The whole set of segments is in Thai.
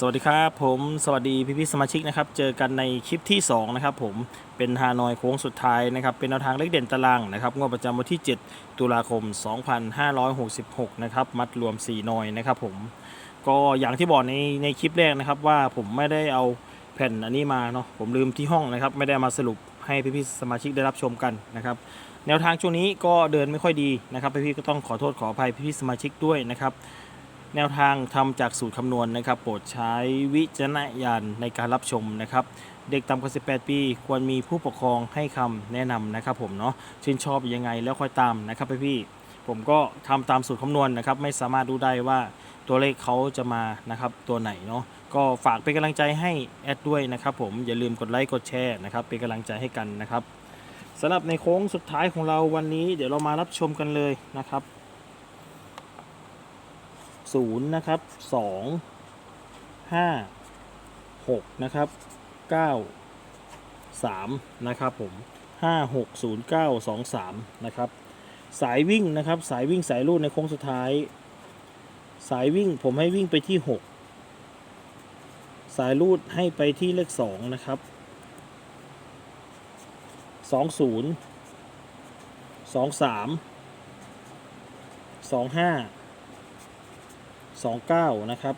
สวัสดีครับผมสวัสดีพี่พี่สมาชิกนะครับเจอกันในคลิปที่2นะครับผมเป็นฮานอยโค้งสุดท้ายนะครับเป็นแนวทางเลขเด่นตารางนะครับงวดประจำวันที่ 7 ตุลาคม 2566 นะครับมัดรวม 4 นอยนะครับผมก็อย่างที่บอกในในคลิปแรกนะครับว่าผมไม่ได้เอาแผ่นอันนี้มาเนาะผมลืมที่ห้องนะครับไม่ได้มาสรุปให้พี่พี่สมาชิกได้รับชมกันนะครับแนวทางช่วงนี้ก็เดินไม่ค่อยดีนะครับพี่ๆก็ต้องขอโทษขออภัยพี่พี่สมาชิกด้วยนะครับ แนวทางทำจากสูตรคำนวณนะครับ โปรดใช้วิจารณญาณในการรับชมนะครับ เด็กต่ำกว่า 18 ปี ควรมีผู้ปกครองให้คำแนะนำนะครับผมเนาะชื่นชอบยังไงแล้วค่อยตามนะครับพี่ๆผมก็ทำตามสูตรคำนวณนะครับ ไม่สามารถรู้ได้ว่าตัวเลขเขาจะมานะครับตัวไหนเนาะก็ฝากเป็นกำลังใจให้แอดด้วยนะครับ ผมอย่าลืมกดไลค์กดแชร์นะครับ เป็นกำลังใจให้กันนะครับสำหรับในโค้งสุดท้ายของเราวันนี้ เดี๋ยวเรามารับชมกันเลยนะครับ ศูนย์นะครับสองห้าหกนะครับเก้าสามนะครับผมห้าหกศูนย์เก้าสองสามนะครับสายวิ่งนะครับสายวิ่งสายรูดในโค้งสุดท้าย สายวิ่งผมให้วิ่งไปที่หกสายรูดให้ไปที่เลขสองนะครับสองศูนย์สองสามสองห้า 29 นะครับ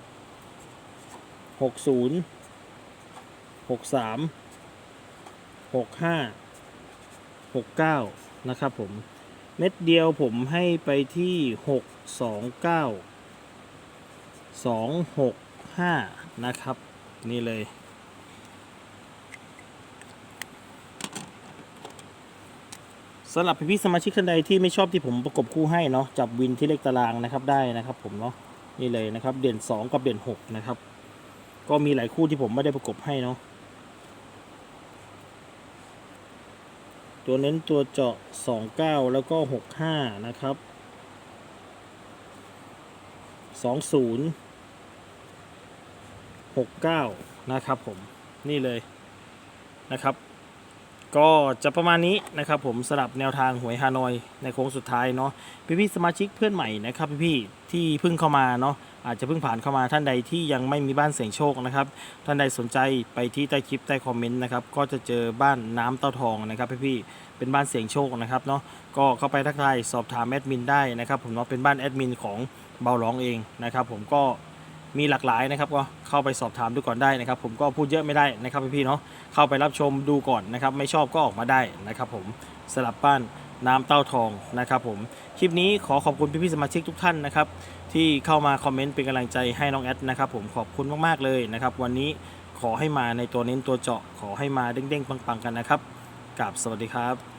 60 63 65 69 นะครับผม เม็ดเดียวผมให้ไปที่ 629 265 นะครับ นี่เลยสำหรับพี่ๆสมาชิกท่านใดที่ไม่ชอบที่ผมประกบคู่ให้เนาะจับวินที่เลขตารางนะครับได้นะครับผมเนาะ นี่เลยนะครับ เด่น 2 กับเด่น 6 นะครับ ก็มีหลายคู่ที่ผมไม่ได้ประกบให้เนาะตัวเน้นตัวเจาะ 29 แล้วก็ 65 นะครับ 20 69 นะครับผม นี่เลยนะครับ ก็จะประมาณนี้นะครับผมสลับแนวทางหวยฮานอยในโค้งสุดท้ายเนาะพี่พี่สมาชิกเพื่อนใหม่นะครับพี่พี่ที่เพิ่งเข้ามาเนาะอาจจะเพิ่งผ่านเข้ามาท่านใดที่ยังไม่มีบ้านเสียงโชคนะครับท่านใดสนใจไปที่ใต้คลิปใต้คอมเมนต์นะครับก็จะเจอบ้านน้ำเต้าทองนะครับพี่พี่เป็นบ้านเสียงโชคนะครับเนาะก็เข้าไปทักทายสอบถามแอดมินได้นะครับผมเนาะเป็นบ้านแอดมินของเบาร้องเองนะครับผมก็ มีหลากหลายนะครับก็เข้าไปสอบถามดูก่อนได้นะครับ ผมก็พูดเยอะไม่ได้นะครับพี่ๆเนาะเข้าไปรับชมดูก่อนนะครับ ไม่ชอบก็ออกมาได้นะครับผมสลับบ้านน้ำเต้าทองนะครับผมคลิปนี้ขอขอบคุณพี่ๆสมาชิกทุกท่านนะครับที่เข้ามาคอมเมนต์เป็นกำลังใจให้น้องแอดนะครับผมขอบคุณมากๆเลยนะครับ วันนี้ขอให้มาในตัวเน้นตัวเจาะขอให้มาเด้งๆปังๆกันนะครับกับสวัสดีครับ